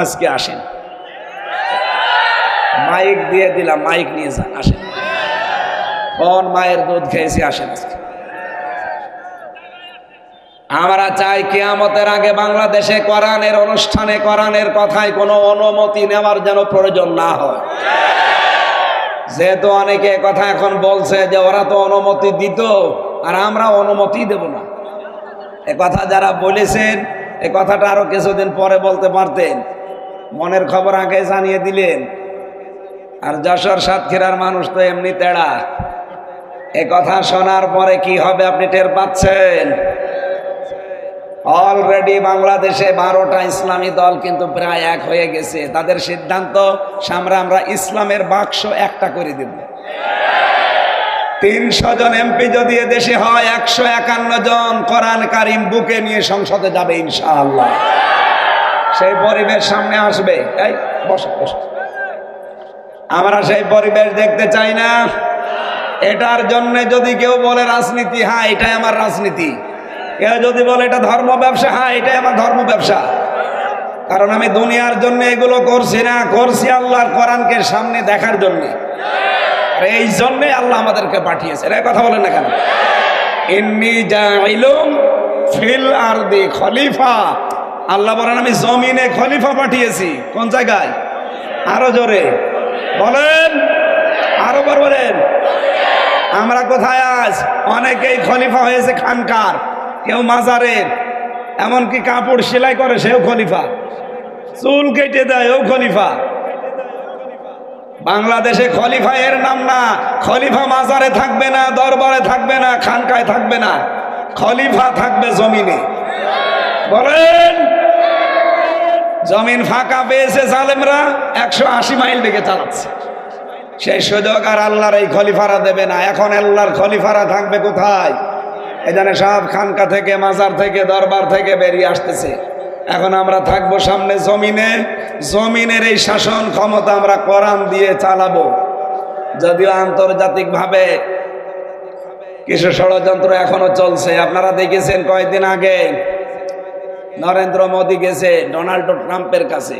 আজকে আসেন। মাইক দিয়ে দিলাম, মাইক নিয়ে যান আসেন। কোন মায়ের দুধ খেয়েছি, আসেন আজকে। আমরা চাই কেয়ামতের আগে বাংলাদেশে কোরআনের অনুষ্ঠানে কোরআনের কথায় কোনো অনুমতি নেওয়ার যেন প্রয়োজন না হয়। যেহেতু অনেকে কথা এখন বলছে যে ওরা তো অনুমতি দিত, আর আমরা অনুমতি দেব না। এ কথা যারা বলেছেন, এ কথাটা আরও কিছুদিন পরে বলতে পারতেন। মনের খবর আগে জানিয়ে দিলেন। আর যশোর সাতক্ষীরার মানুষ তো এমনি তেড়া। এ কথা শোনার পরে কি হবে আপনি টের পাচ্ছেন? অলরেডি বাংলাদেশে বারোটা ইসলামী দল কিন্তু প্রায় এক হয়ে গেছে। তাদের সিদ্ধান্ত সামনে আমরা ইসলামের বাক্স একটা করে দেব। তিনশো জন এমপি যদি দেশে হয়, একশো একান্ন জন কোরআন কারিম বুকে নিয়ে সংসদে যাবে ইনশাআল্লাহ। সেই পরিবেশ সামনে আসবে। এই, বস বস। আমরা সেই পরিবেশ দেখতে চাই না। এটার জন্য যদি কেউ বলে রাজনীতি হ্যাঁ এটাই আমার রাজনীতি। কেউ যদি বলে এটা ধর্ম ব্যবসা হ্যাঁ এটাই আমার ধর্ম ব্যবসা। কারণ আমি দুনিয়ার জন্য এগুলো করছি না, করছি আল্লাহর কোরআনকে সামনে দেখার জন্য। আর এই জন্যে আল্লাহ আমাদেরকে পাঠিয়েছে। এরা কথা বলেন না কেন? ইন্নি জাইলুম ফিল আরদি খলিফা। আল্লাহ বলেন, আমি জমিনে খলিফা পাঠিয়েছি। কোন জায়গায়? আরও জোরে। বলেন, আরও বার বলেন। আমরা কোথায় আজ? অনেকেই খলিফা হয়েছে খানকার, কেউ মাজারের, এমনকি কাপড় সেলাই করে সেও খলিফা। চুল কেটে দেয়, ও খলিফা। বাংলাদেশে খলিফা এর নাম না। খলিফা মাজারে থাকবে না, দরবারে থাকবে না, খানকায় থাকবে না। খলিফা থাকবে জমিনে। বলেন। জমিন ফাঁকা পেয়েছে জালেমরা, একশো আশি মাইল বেগে চালাচ্ছে। সেই সুযোগ আর আল্লাহর এই খলিফারা দেবে না। এখন আল্লাহর খলিফারা থাকবে কোথায়? এখানে সব খানকা থেকে, মাজার থেকে, দরবার থেকে বেরিয়ে আসতেছে। এখন আমরা থাকব সামনে জমিনে। জমিনের এই শাসন ক্ষমতা আমরা কোরআন দিয়ে চালাবো। যদিও আন্তর্জাতিকভাবে কিছু ষড়যন্ত্র এখনও চলছে। আপনারা দেখেছেন কয়েকদিন আগে নরেন্দ্র মোদী গেছে ডোনাল্ড ট্রাম্পের কাছে।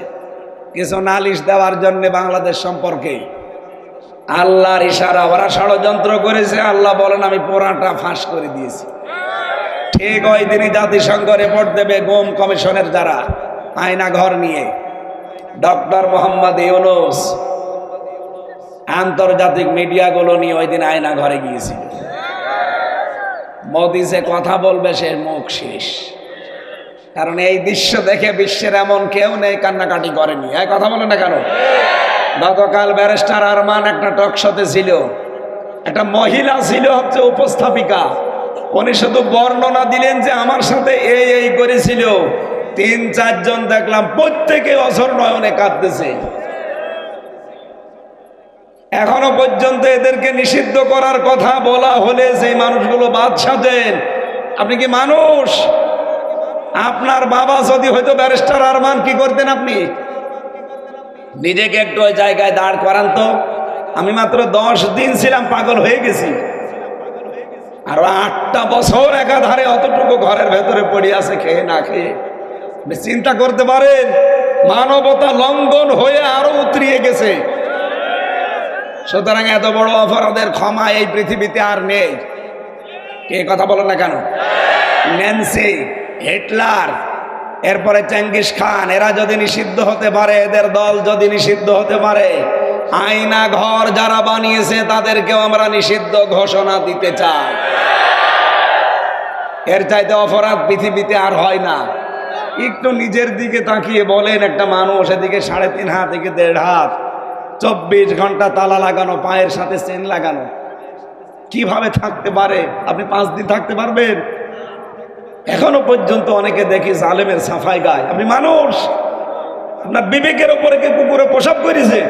কিছু নালিশ দেওয়ার জন্য বাংলাদেশ সম্পর্কে। আল্লাহর ইশারা, ওরা ষড়যন্ত্র করেছে, আল্লাহ বলেন, আমি পোড়াটা ফাঁস করে দিয়েছি। ঠিক ওই দিনই জাতিসংঘ রিপোর্ট দেবে, গোম কমিশনের দ্বারা আয়না ঘর নিয়ে। ডক্টর মোহাম্মদ ইউনুস আন্তর্জাতিক মিডিয়াগুলো নিয়ে ওই দিন আয়না ঘরে গিয়েছিল। মোদি যে কথা বলবে, সে মুখ শেষ। কারণ এই দৃশ্য দেখে বিশ্বের এমন কেউ নেই কান্নাকাটি করেনি। এই কথা বলে না কেন? গতকাল ব্যারিস্টার আরমান একটা টক শোতে ছিল। একটা মহিলা ছিল হচ্ছে উপস্থাপিকা। উনি শুধু বর্ণনা দিলেন যে আমার সাথে এই এই করেছিল। তিন, চারজন দেখলাম প্রত্যেকে অসর নয়নে কাঁদতেছে। এখনও পর্যন্ত এদেরকে নিষিদ্ধ করার কথা বলা হলে সেই মানুষগুলো বাদ সাজেন আপনি কি মানুষ? আপনার বাবা যদি হয়তো ব্যারিস্টার আরমান, কি করতেন আপনি? নিজেকে একটু ওই জায়গায় দাঁড় করান তো। আমি মাত্র দশ দিন ছিলাম, পাগল হয়ে গেছি। আর আটটা বছর একাধারে অতটুকু ঘরের ভেতরে পড়ে আছে, খেয়ে না খেয়ে। চিন্তা করতে পারেন, মানবতা লঙ্ঘন হয়ে আরও উতরিয়ে গেছে। সুতরাং এত বড় অপরাধের ক্ষমা এই পৃথিবীতে আর নেই। কে কথা বলো না কেন? ন্যান্সি হিটলার, এরপরে চেঙ্গিস খান, এরা যদি নিষিদ্ধ হতে পারে, এদের দল যদি নিষিদ্ধ হতে পারে, আয়না ঘর যারা বানিয়েছে, তাদেরকেও আমরা নিষিদ্ধ ঘোষণা দিতে চাই। এর চাইতে অপরাধ পৃথিবীতে আর হয় না। একটু নিজের দিকে তাকিয়ে বলেন, একটা মানুষ এদিকে সাড়ে তিন হাত থেকে দেড় হাত, চব্বিশ ঘণ্টা তালা লাগানো, পায়ের সাথে চেন লাগানো। কীভাবে থাকতে পারে? আপনি পাঁচ দিন থাকতে পারবেন? এখনও পর্যন্ত অনেকে দেখি জালেমের সাফাই গায়। আপনি মানুষ। আপনার বিবেকের ওপরে কে কুকুরে প্রসাব করেছে?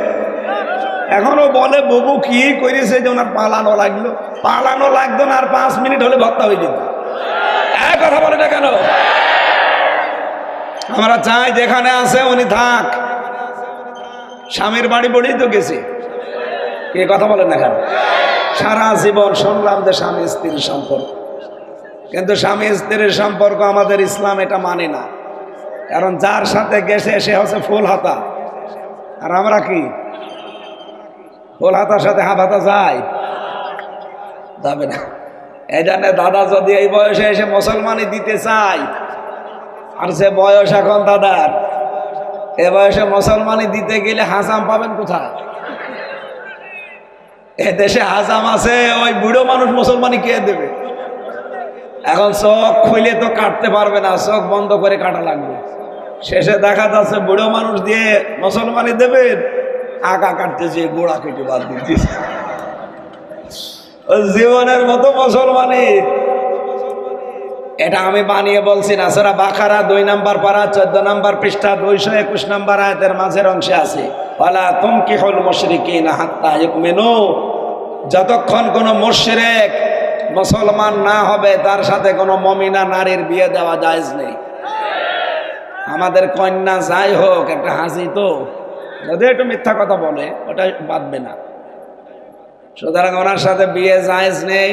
এখনও বলে, বুবু কি করেছে যে ওনার পালানো লাগল? পালানো লাগতো না, আর পাঁচ মিনিট হলে ভত্তা হয়ে যেত। এক কথা বলে না কেন? আমরা চাই যেখানে আছে উনি থাক। স্বামীর বাড়ি বলেই তো গেছি। কে কথা বলেন না কেন? সারা জীবন শুনলাম যে স্বামী স্ত্রীর সম্পর্ক। কিন্তু স্বামী স্ত্রীর সম্পর্ক আমাদের ইসলাম এটা মানে না। কারণ যার সাথে গেছে, সে হচ্ছে ফুল হাতা। আর আমরা কি? ফুল হাতার সাথে হাফ হাতা যায়? যাবে না। এই জন্য দাদা যদি এই বয়সে এসে মুসলমানি দিতে চায়, আর সে বয়স এখন দাদার, এ বয়সে মুসলমানি দিতে গেলে হাসাম পাবেন কোথায়? এ দেশে হাজাম আছে, ওই বুড়ো মানুষ মুসলমানি কে দেবে? এখন চোখ খুলে তো কাটতে পারবে না, চোখ বন্ধ করে কাটা লাগবে। শেষে দেখা যাচ্ছে বুড়ো মানুষ দিয়ে মুসলমানি দেবেন আগা কাটতেছে গোড়া কেটে বাদ দিতেছে জীবনের মতো মুসলমানি এটা আমি বানিয়ে বলছি না, সেরা বাখারা দুই নাম্বার পারা, চোদ্দ নাম্বার পৃষ্ঠা, দুইশো একুশ নাম্বার আয়তের মাঝের অংশে আছে, ওয়ালা তুম কি হল মুশরিকি না মেনু যতক্ষণ কোনো মুশরিক মুসলমান না হবে, তার সাথে কোনো মমিনা নারীর বিয়ে দেওয়া জায়েজ নেই। আমাদের কন্যা যাই হোক, একটা হাসি তো। যদি একটু মিথ্যা কথা বলে, ওটা বাদবে না। সুতরাং ওনার সাথে বিয়ে জায়েজ নেই।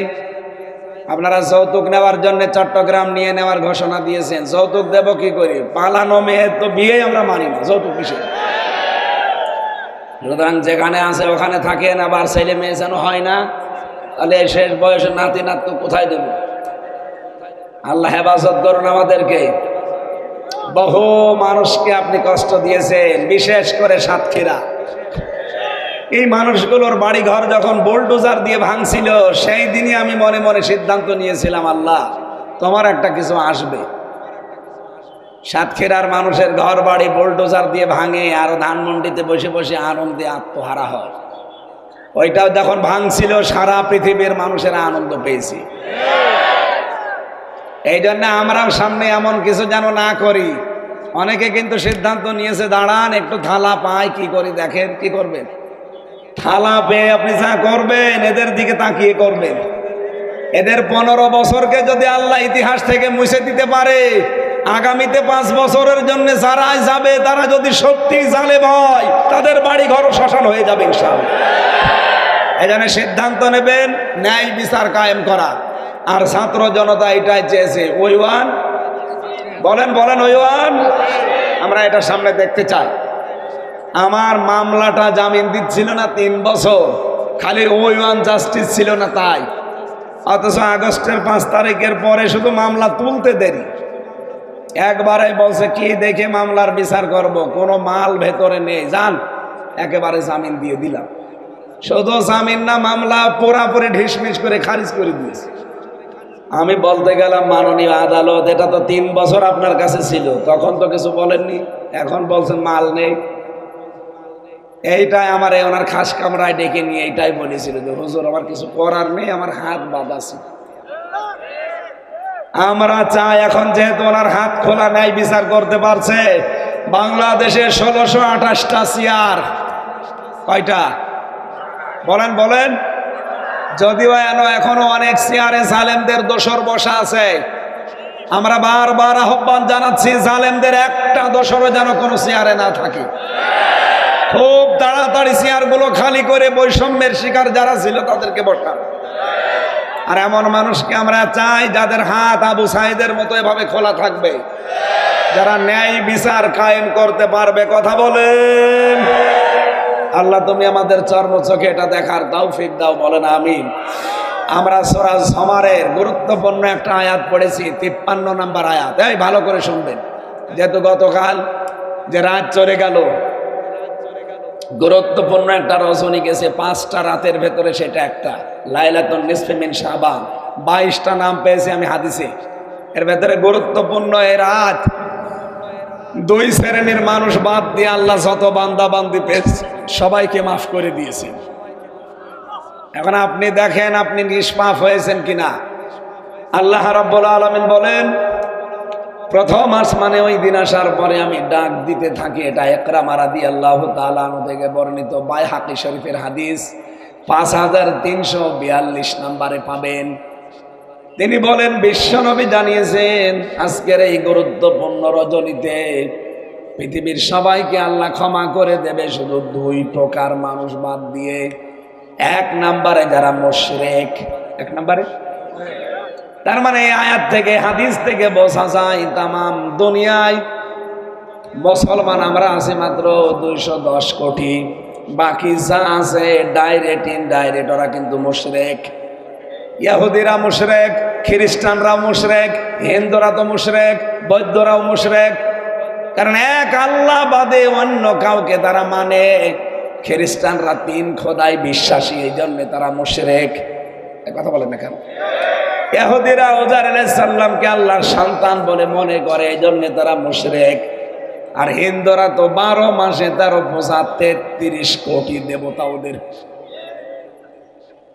আপনারা যৌতুক নেওয়ার জন্য চট্টগ্রাম নিয়ে নেওয়ার ঘোষণা দিয়েছেন। যৌতুক দেব কি করি? পালানো মেয়ের তো বিয়ে আমরা মানি না, যৌতুক কিসে সুতরাং যেখানে আছে ওখানে থাকেন, আবার ছেলে মেয়ে যেন হয় না। তাহলে শেষ বয়সে নাতি নাতকে কোথায় দেব? আল্লাহ হেফাজত করুন আমাদেরকে। বহু মানুষকে আপনি কষ্ট দিয়েছেন, বিশেষ করে সাতক্ষীরা। এই মানুষগুলোর বাড়ি ঘর যখন বোলডোজার দিয়ে ভাঙছিল, সেই দিনই আমি মনে মনে সিদ্ধান্ত নিয়েছিলাম, আল্লাহ, তোমার একটা কিছু আসবে। সাতক্ষীরার মানুষের ঘর বাড়ি বোলডোজার দিয়ে ভাঙে, আর ধানমন্ডিতে বসে বসে আনন্দে আত্মহারা হয়। ওইটাও যখন ভাঙছিল, সারা পৃথিবীর মানুষেরা আনন্দ পেয়েছি। এই জন্য আমরাও সামনে এমন কিছু যেন না করি। অনেকে কিন্তু সিদ্ধান্ত নিয়েছে, দাঁড়ান, একটু থালা পায় কি করি দেখেন, কি করবেন? থালা পেয়ে আপনি যা করবেন, এদের দিকে তাকিয়ে করবেন। এদের পনেরো বছরকে যদি আল্লাহ ইতিহাস থেকে মুছে দিতে পারে আগামীতে পাঁচ বছরের জন্য যারা যাবে, তারা যদি সত্যি জালে ভয় তাদের বাড়ি ঘর শ্মশান হয়ে যাবে এই সিদ্ধান্ত নেবেন, ন্যায় বিচার কায়েম করা। আর ছাত্র জনতা এটাই চেয়েছে ওই ওয়ান বলেন বলেন ওই ওয়ান আমরা এটা সামনে দেখতে চাই। আমার মামলাটা জামিন দিচ্ছিল না তিন বছর, খালি ওই ওয়ান জাস্টিস ছিল না তাই। অথচ আগস্টের পাঁচ তারিখের পরে শুধু মামলা তুলতে দেরি। একবারে বলছে, কি দেখে মামলার বিচার করব? কোনো মাল ভেতরে নেই। যান, একেবারে জামিন দিয়ে দিলাম। শুধু জামিন না, মামলা পুরাপুরি ঢিসমিস করে খারিজ করে দিয়েছে। আমি বলতে গেলাম, মাননীয় আদালত, এটা তো তিন বছর আপনার কাছে ছিল, তখন তো কিছু বলেননি, এখন বলছেন মাল নেই। এইটাই আমার ওনার খাস কামরায় ডেকে নিয়ে এইটাই বলেছিল যে, হুজুর, আমার কিছু করার নেই, আমার হাত বাঁধা ছিল। আমরা চাই এখন যেহেতু ওনার হাত খোলা নাই, বিচার করতে পারছে। বাংলাদেশে ষোলোশো আঠাশটা চেয়ার কয়টা? বলেন বলেন। যদিও এন এখনও অনেক চেয়ারে জালেমদের দোসর বসা আছে। আমরা বারবার আহ্বান জানাচ্ছি, জালেমদের একটা দোসরও যেন কোনো চেয়ারে না থাকে। খুব তাড়াতাড়ি চেয়ারগুলো খালি করে বৈষম্যের শিকার যারা ছিল, তাদেরকে বসান। আর এমন মানুষকে আমরা চাই যাদের হাত আবু সাইদের মতো এভাবে খোলা থাকবে। যারা ন্যায় বিচার কায়েম করতে পারবে, কথা বলেন। আল্লাহ, তুমি আমাদের চর্ম চোখে এটা দেখার দাও ফিক দাও, বলেন আমিন। আমরা সরাজ সমারের গুরুত্বপূর্ণ একটা আয়াত পড়েছি, তিপ্পান্ন নাম্বার আয়াত। এই, ভালো করে শুনবেন। যেহেতু গতকাল যে রাত চলে গেল গুরুত্বপূর্ণ একটা রজনী গেছে, পাঁচটা রাতের ভেতরে সেটা একটা। লাইলাতুন নিসফেমিন শাবান। বাইশটা নাম পেয়েছি আমি হাদিসে। এর ভেতরে গুরুত্বপূর্ণ এই রাত। দুই শ্রেণির মানুষ বাদ দিয়ে আল্লাহ যত বান্দা বান্দি পেয়েছে, সবাইকে মাফ করে দিয়েছেন এখন আপনি দেখেন আপনি নিষ্পাপ হয়েছেন কিনা। আল্লাহ রব্বুল আলমিন বলেন প্রথম আসমানে ওই দিন আসার পরে আমি ডাক দিতে থাকি এটা একরা মারা দিয়ে আল্লাহ তালানো থেকে বর্ণিত বাই হাকি শরীফের হাদিস। পাঁচ হাজার তিনশো বিয়াল্লিশ নাম্বারে পাবেন। তিনি বলেন বিশ্বনবী জানিয়েছেন, আজকের এই গুরুত্বপূর্ণ রজনীতে পৃথিবীর সবাইকে আল্লাহ ক্ষমা করে দেবে শুধু দুই প্রকার মানুষ বাদ দিয়ে। এক নাম্বারে যারা মোশরেক, এক নাম্বারে তার মানে আয়াত থেকে, হাদিস থেকে বোঝা যায় তামাম দুনিয়ায় মুসলমান আমরা আছি মাত্র দুইশো দশ কোটি। বাকি যা আছে ডাইরেক্ট ইনডাইরেক্ট ওরা কিন্তু মুশরেক। ইয়াহুদিরা মুশরেক খ্রিস্টানরা মুশরেক, হিন্দুরা তো মুশরেক, বৌদ্ধরাও মুশরেক। কারণ এক আল্লাহ বাদে অন্য কাউকে তারা মানে। খ্রিস্টানরা তিন খোদায় বিশ্বাসী এই জন্য তারা মুশরেক। কথা বলেন না কেন? ইহুদিরা ওজার সাল্লামকে আল্লাহর সন্তান বলে মনে করে এই জন্য তারা মুশরেক। আর হিন্দুরা তো বারো মাসে তেরো পঁচা তেত্রিশ কোটি দেবতা ওদের।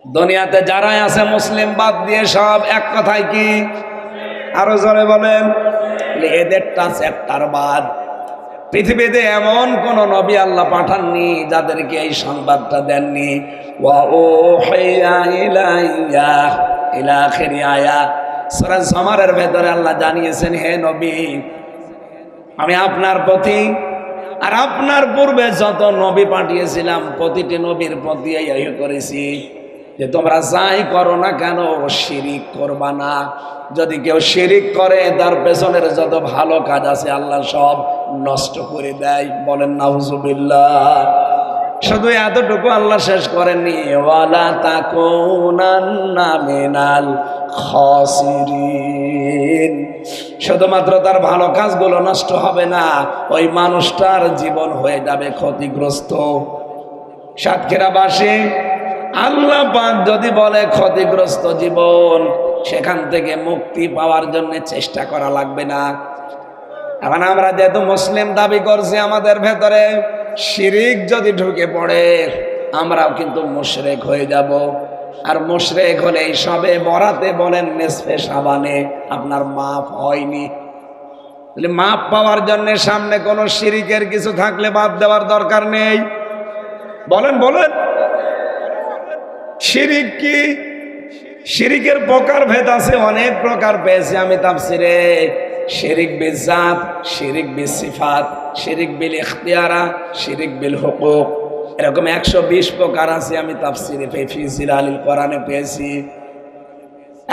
দুনিয়াতে যারাই আছে মুসলিম, বাদ দিয়ে সব এক কথায় কি? আরও জোরে বলেন। এদেরটা চ্যাপ্টার বাদ। পৃথিবীতে এমন কোন নবী আল্লাহ পাঠাননি যাদেরকে এই সংবাদটা দেননি। জমারের ভেতরে আল্লাহ জানিয়েছেন, হে নবী, আমি আপনার প্রতি আর আপনার পূর্বে যত নবী পাঠিয়েছিলাম, প্রতিটি নবীর প্রতি করেছি। যে তোমরা যাই করো না কেন, শিরিক করবা না। যদি কেউ শিরিক করে, তার পেছনের যত ভালো কাজ আছে, আল্লাহ সব নষ্ট করে দেয়। বলেন, নাউজুবিল্লাহ। শুধু এতটুকু আল্লাহ শেষ করেননি। ওয়ালা তাকুনান্না মিনাল শুধুমাত্র তার ভালো কাজগুলো নষ্ট হবে না, ওই মানুষটার জীবন হয়ে যাবে ক্ষতিগ্রস্ত। সাতক্ষীরাবাসী আল্লাহ পাক যদি বলে ক্ষতিগ্রস্ত জীবন, সেখান থেকে মুক্তি পাওয়ার জন্য চেষ্টা করা লাগবে না। এখন আমরা যেহেতু মুসলিম দাবি করছি আমাদের ভেতরে, শিরিক যদি ঢুকে পড়ে, আমরাও কিন্তু মুশরেক হয়ে যাব। আর মুশরেক হলে এই সবে বরাতে বলেন নেসফে সাবানে আপনার মাপ হয়নি। মাপ পাওয়ার জন্য সামনে কোনো শিরিকের কিছু থাকলে বাদ দেওয়ার দরকার নেই। বলেন বলেন। শিরিক কি? শিরিকের প্রকার ভেদ আছে, অনেক প্রকার পেয়েছি আমি তাফসিরে। শিরিক বিল জাত, শিরিক বিল সিফাত, শিরিক বিল ইখতিয়ারা, শিরিক বিল হুকুক। এরকম একশো বিশ প্রকার আছে আমি তাফসিরে ফিজিল আলিল কোরআনে পেয়েছি।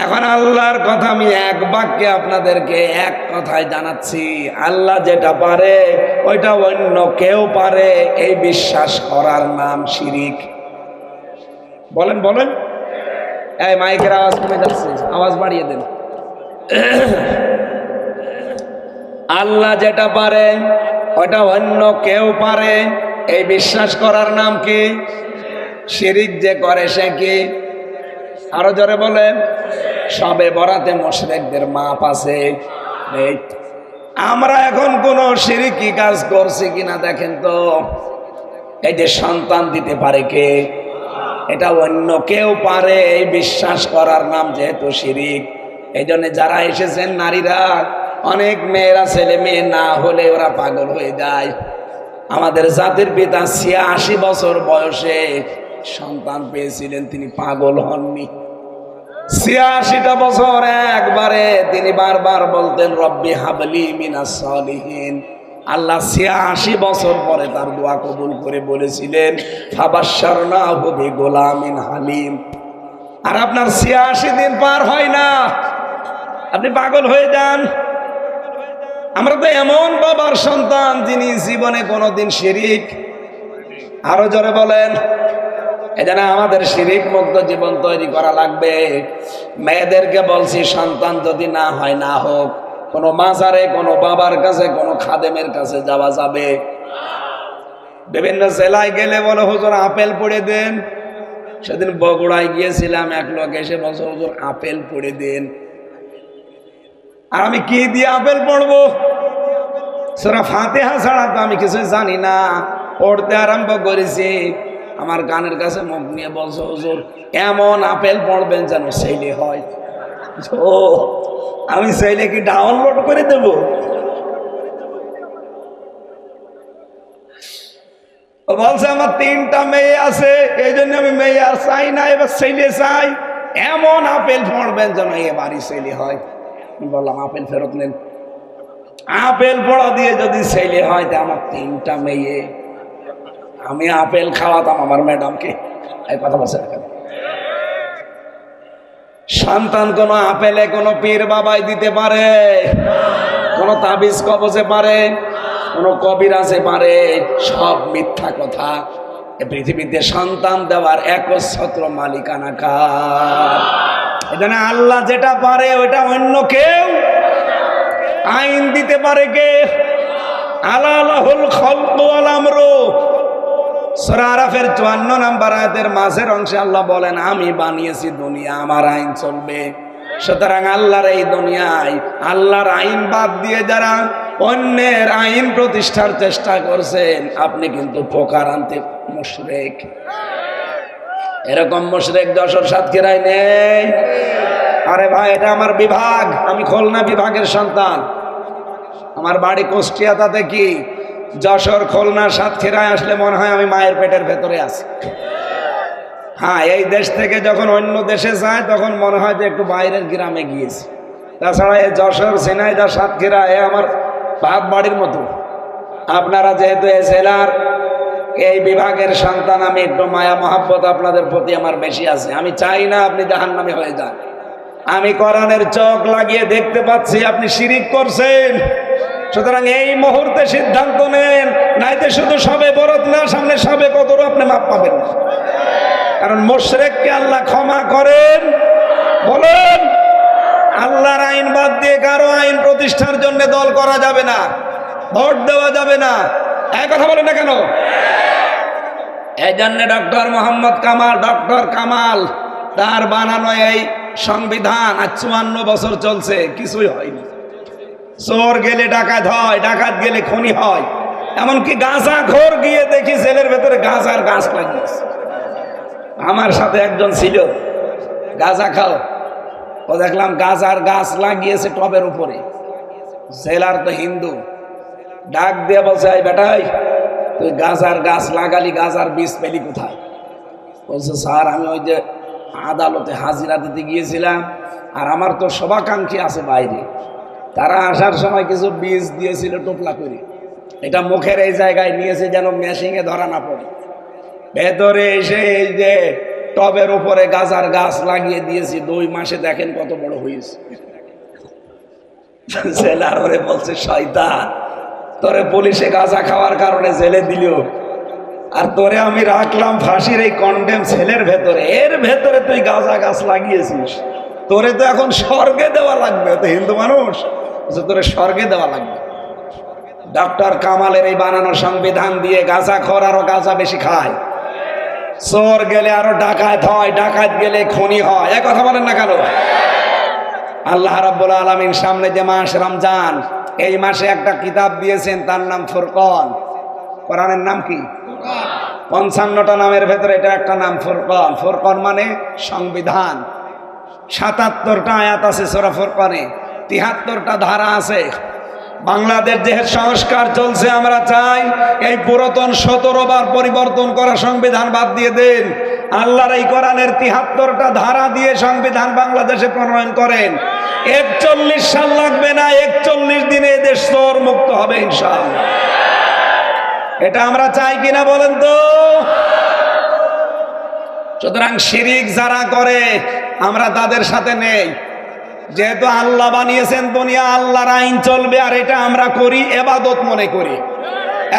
এখন আল্লাহর কথা আমি এক বাক্যে আপনাদেরকে এক কথায় জানাচ্ছি। আল্লাহ যেটা পারে, ওইটা অন্য কেউ পারে। এই বিশ্বাস করার নাম শিরিক। বলেন বলেন। এই মাইকের আওয়াজ কমে যাচ্ছে, আওয়াজ বাড়িয়ে দেন। আল্লাহ যেটা পারে, ওটা অন্য কেউ পারে। এই বিশ্বাস করার নাম কি? শিরিক যে করে সে কি? আরও জোরে বলেন। সবে বরাতে মোশরেকদের মাপ আছে। আমরা এখন কোন সিরিকি কাজ করছি কিনা দেখেন তো। এই যে সন্তান দিতে পারে কে? এটা অন্য কেউ পারে, এই বিশ্বাস করার নাম যেহেতু শিরিক। এই যারা এসেছেন নারীরা, অনেক মেয়েরা, ছেলে মেয়ে না হলে ওরা পাগল হয়ে যায়। আমাদের জাতির পিতা ছিয়াশি বছর বয়সে সন্তান পেয়েছিলেন, তিনি পাগল হননি। ছিয়াশিটা বছর একবারে তিনি বারবার বলতেন, রব্বি হাবলি মিনা সলিহীন। আল্লাহ ছিয়াশি বছর পরে তার দোয়া কবুল করে বলেছিলেন হালিম। আর আপনার ছিয়াশি দিন পার হয় না। আপনি পাগল হয়ে যান। আমরা তো এমন বাবার সন্তান যিনি জীবনে কোনোদিন শিরিক। আরও জোরে বলেন এজন্য আমাদের শিরিক মুক্ত জীবন তৈরি করা লাগবে। মেয়েদেরকে বলছি, সন্তান যদি না হয়, না হোক। কোনো মাজারে, কোনো বাবার কাছে, কোনো খাদেমের কাছে যাওয়া যাবে। বিভিন্ন জেলায় গেলে বলো, হুজুর, আপেল পড়ে দেন। সেদিন বগুড়ায় গিয়েছিলাম, এক লোক এসে বলছে, হুজুর, আপেল পড়ে দেন। আর আমি কি দিয়ে আপেল পড়ব? সেরা ফাতেহা ছাড়া তো আমি কিছু জানি না। পড়তে আরম্ভ করেছি। আমার গানের কাছে মুখ নিয়ে বলছে, হুজুর, এমন আপেল পড়বেন যেন সেইলে হয়। ও, আমি চাইলে কি ডাউনলোড করে দেব। বলছে, আমার তিনটা মেয়ে আছে, এই জন্য আমি মেয়ে আর চাই না, এবার ছেলে চাই। এমন আপেল পড়বেন যেন এবারই ছেলে হয়। বললাম, আপেল ফেরত নেন। আপেল পড়া দিয়ে যদি ছেলে হয়, তা আমার তিনটা মেয়ে। আমি আপেল খাওয়াতাম আমার ম্যাডামকে। এই কথা বলছে সন্তান কোন আপেলে কোন পীর বাবাই দিতে পারে? কোন তাবিজ কবজে পারে? কোন কবির আছে পারে? সব মিথ্যা কথা। পৃথিবীতে সন্তান দেওয়ার একচ্ছত্র মালিকানা কার? আল্লাহ যেটা পারে ওটা অন্য কেউ আইন দিতে পারে কে? আলাহুল খলকু আল আমরু সূরা আরাফের 54 নাম্বার আয়াতের মাঝের অংশে আল্লাহ বলেন, আমি বানিয়েছি দুনিয়া, আমার আইন চলবে। সুতরাং আল্লাহর এই দুনিয়ায় আল্লাহর আইন বাদ দিয়ে যারা অন্যের আইন প্রতিষ্ঠার চেষ্টা করছেন, আপনি কিন্তু পোকার আনতে মুশরেক। এরকম মুশরেক যশোর সাতক্ষীরায় নেই। আরে ভাই, এটা আমার বিভাগ, আমি খুলনা বিভাগের সন্তান। আমার বাড়ি কুষ্টিয়া তাতে কি? যশোর খুলনা সাতক্ষীরায় আসলে মনে হয় আমি মায়ের পেটের ভেতরে আছি। হ্যাঁ এই দেশ থেকে যখন অন্য দেশে যায়, তখন মনে হয় যে একটু বাইরের গ্রামে গিয়েছি। তাছাড়া এই যশোর সিনাইদা সাতক্ষীরা, এ আমার ভাত বাড়ির মতো। আপনারা যেহেতু এই জেলার, এই বিভাগের সন্তান, আমি একটু মায়া, মহাব্বত আপনাদের প্রতি আমার বেশি আছে। আমি চাই না আপনি জাহান্নামে হয়ে যান। আমি কোরআনের চোখ লাগিয়ে দেখতে পাচ্ছি, আপনি শিরিক করছেন। সুতরাং এই মুহূর্তে সিদ্ধান্ত নেন, নাইতে শুধু সবে বরত না, সামনে সবে কত আপনি মাপ পাবেন না। কারণ মোশরেককে আল্লাহ ক্ষমা করেন। বলেন, আল্লাহর আইন বাদ দিয়ে কারও আইন প্রতিষ্ঠার জন্য দল করা যাবে না, ভোট দেওয়া যাবে না। এক কথা বলেন না কেন? এই জন্য ডক্টর মোহাম্মদ কামাল, ডক্টর কামাল, তার বানানো এই সংবিধান আজ চুয়ান্ন বছর চলছে, কিছুই হয়নি। চোর গেলে ডাকাত হয়, ডাকাত গেলে খনি হয়। এমনকি গাঁজা ঘোর গিয়ে দেখি জেলের ভেতরে গাঁজার গাছ লাগিয়েছে। আমার সাথে একজন ছিল, গাঁজা খাও। ও দেখলাম গাঁজার গাছ লাগিয়েছে টবের উপরে। জেলার তো হিন্দু। ডাক দিয়ে বলছে, এই বেটাই, তুই গাঁজার গাছ লাগালি, গাঁজার বীজ পেলি কোথায়? বলছে, স্যার, আমি ওই যে আদালতে হাজিরা দিতে গিয়েছিলাম, আর আমার তো শোভাকাঙ্ক্ষী আছে বাইরে। তারা আসার সময় কিছু বীজ দিয়েছিল টোপলা করে। এটা মুখের এই জায়গায় নিয়েছে যেন মেশিংয়ে ধরা না পড়ে। ভেতরে এসে এই যে টবের উপরে গাজার গাছ লাগিয়ে দিয়েছি, দুই মাসে দেখেন কত বড় হয়েছে। জেলার বলছে, শয়তান, তোরে পুলিশে গাঁজা খাওয়ার কারণে জেলে দিল। আর তোরে আমি রাখলাম ফাঁসির এই কন্ডেম ছেলের ভেতরে। এর ভেতরে তুই গাঁজা গাছ লাগিয়েছিস। তোরে তো এখন স্বর্গে দেওয়া লাগবে তো হিন্দু মানুষ। তোরে স্বর্গে দেওয়া লাগবে। ডক্টর কামালের এই বানানো সংবিধান দিয়ে গাঁজা খর আরও গাঁজা বেশি খায়। চোর গেলে আরও ডাকাত হয়, ডাকাত গেলে খনি হয়। এক কথা বলেন না কেন? আল্লাহ রাব্বুল আলামিন সামনে যে মাস রমজান, এই মাসে একটা কিতাব দিয়েছেন, তার নাম ফুরকন। কোরআনের নাম কি? পঞ্চান্নটা নামের ভেতরে এটা একটা নাম ফুরকন। ফুরকন মানে সংবিধান। সাতাত্তরটা আয়াত আছে সোরা ফুরকনে। তিহাত্তরটা ধারা আছে। বাংলাদেশ যে সংস্কার চলছে, আমরা চাই এই পুরাতন সতেরো বার পরিবর্তন করা সংবিধান বাদ দিয়ে দেন। আল্লাহর এই কোরআনের তিহাত্তরটা ধারা দিয়ে সংবিধান বাংলাদেশে প্রণয়ন করেন। একচল্লিশ সাল লাগবে না, একচল্লিশ দিনে দেশ চোর মুক্ত হবে ইনশাআল্লাহ। এটা আমরা চাই কিনা বলেন তো? সুতরাং শিরিক যারা করে, আমরা তাদের সাথে নেই। যেহেতু আল্লাহ বানিয়েছেন দুনিয়া, আল্লাহর আইন চলবে আর এটা আমরা করি, এবাদত মনে করি।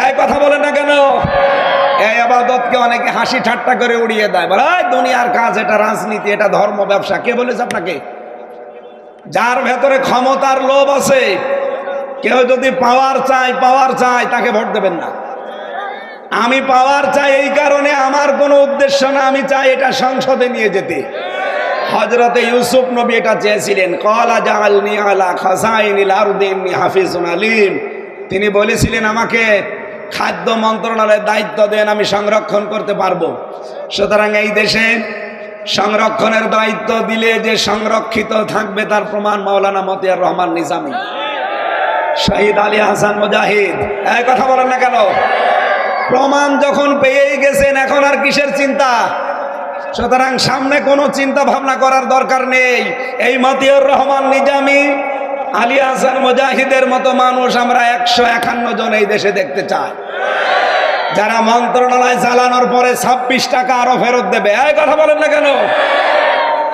এই কথা বলে না কেন? এই আবাদতকে অনেকে হাসি ঠাট্টা করে উড়িয়ে দেয়। বলে, "এই দুনিয়ার কাজ, এটা রাজনীতি, এটা ধর্ম ব্যবসা। কে বলেছে আপনাকে? যার ভেতরে ক্ষমতার লোভ আছে, কেউ যদি পাওয়ার চায় পাওয়ার চায়, তাকে ভোট দেবেন না। আমি পাওয়ার চাই এই কারণে, আমার কোনো উদ্দেশ্য না, আমি চাই এটা সংসদে নিয়ে যেতে। হজরতে ইউসুফ নবী এটা চেয়েছিলেন কলা জাহালনি আলা খাসাইনিল আরদিনি হাফিজুন আলিম। তিনি বলেছিলেন, আমাকে খাদ্য মন্ত্রণালয়ের দায়িত্ব দেন, আমি সংরক্ষণ করতে পারব। সুতরাং এই দেশে সংরক্ষণের দায়িত্ব দিলে যে সংরক্ষিত থাকবে তার প্রমাণ মাওলানা মতিয়ার রহমান নিজামী। শহীদ আলী হাসান মুজাহিদ, এই কথা বলেন না কেন? প্রমাণ যখন পেয়েই গেছেন, এখন আর কিসের চিন্তা? সুতরাং সামনে কোনো চিন্তা ভাবনা করার দরকার নেই। এই মতিউর রহমান নিজামি, আলী হাসান মুজাহিদের মতো মানুষ আমরা একশো একান্ন জন এই দেশে দেখতে চাই। যারা মন্ত্রণালয় চালানোর পরে ছাব্বিশ টাকা আরও ফেরত দেবে। এই কথা বলেন না কেন?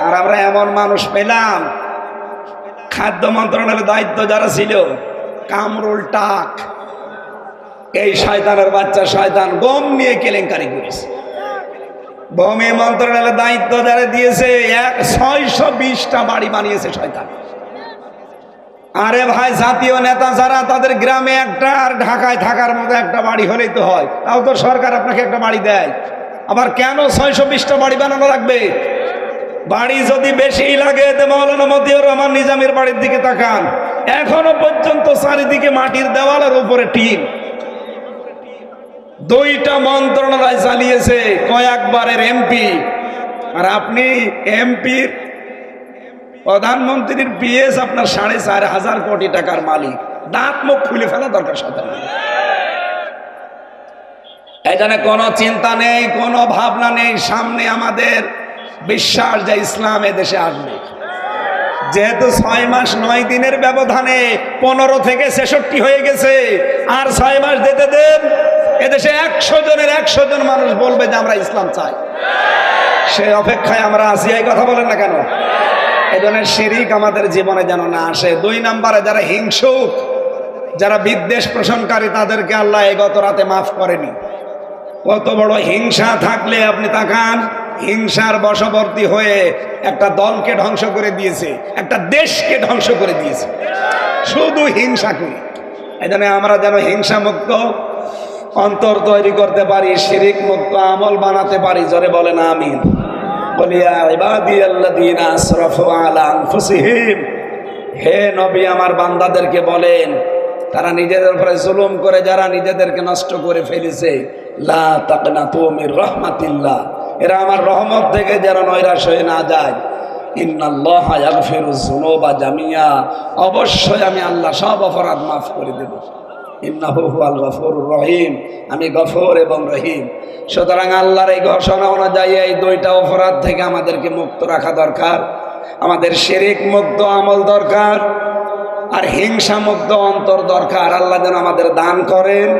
আর আমরা এমন মানুষ পেলাম। খাদ্য মন্ত্রণালয়ের দায়িত্ব যারা ছিল, কামরুল টাক, এই শয়তানের বাচ্চা শয়তান গম নিয়ে কেলেঙ্কারি করেছে। ভূমি মন্ত্রণালয়ের দায়িত্ব যারা দিয়েছে এক ছয়শো বিশটা বাড়ি বানিয়েছে শয়তান। আরে ভাই, জাতীয় নেতা যারা, তাদের গ্রামে একটা আর ঢাকায় থাকার মতো একটা বাড়ি হলেই তো হয়। তাও তো সরকার আপনাকে একটা বাড়ি দেয়। আবার কেন ছয়শো বিশটা বাড়ি বানানো লাগবে? বাড়ি যদি বেশি লাগে মৌলানা মতিউর রহমান নিজামের বাড়ির দিকে তাকান। এখনও পর্যন্ত চারিদিকে মাটির দেওয়ালের উপরে টিন। দুইটা মন্ত্রণালয় চালিয়েছে কয়েকবারের এমপি। আর আপনি এমপির প্রধানমন্ত্রীর পিএস আপনার সাড়ে চার হাজার কোটি টাকার মালিক। দাঁত মুখ খুলে ফেলা দরকার সাথে এখানে কোনো চিন্তা নেই, কোনো ভাবনা নেই, সামনে আমাদের বিশ্বাস যে ইসলাম দেশে আসবে। যেহেতু ছয় মাস নয় দিনের ব্যবধানে পনেরো থেকে ছেষট্টি হয়ে গেছে, আর ছয় মাস দিতে দেন এদেশে একশো জনের একশো জন মানুষ বলবে যে আমরা ইসলাম চাই। সে অপেক্ষায় আমরা আছি, এই কথা বলেন না কেন? এই ধরনের শিরিক আমাদের জীবনে যেন না আসে। দুই নম্বরে যারা হিংসুক, যারা বিদ্বেষ পোষণকারী, তাদেরকে আল্লাহ এই গত রাতে মাফ করেনি। কত বড় হিংসা থাকলে আপনি তাকান, হিংসার বশবর্তী হয়ে একটা দলকে ধ্বংস করে দিয়েছে, একটা দেশকে ধ্বংস করে দিয়েছে। শুধু হিংসা করি। এই আমরা যেন হিংসা মুক্ত অন্তর তৈরি করতে পারি, শিরিক মুক্ত আমল বানাতে পারি, জোরে বলেন আমিন। বলিয়া আনফুসিহিম হে নবী, আমার বান্দাদেরকে বলেন, তারা নিজেদের উপরে জুলুম করে, যারা নিজেদেরকে নষ্ট করে ফেলেছে, লা তাকনাতু মির রাহমাতিল্লাহ এরা আমার রহমত থেকে যেন নৈরাশ হয়ে না যায়। ইন্নাল্লাহ জামিয়া অবশ্যই আমি আল্লাহ সব অপরাধ মাফ করে দেব। রহিম। আমি গফর এবং রহিম। সুতরাং আল্লাহর এই ঘোষণা অনুযায়ী এই দুইটা অপরাধ থেকে আমাদেরকে মুক্ত রাখা দরকার। আমাদের শেরিক মুক্ত আমল দরকার। আর হিংসা মুক্ত অন্তর দরকার। আল্লাহ যেন আমাদের দান করেন।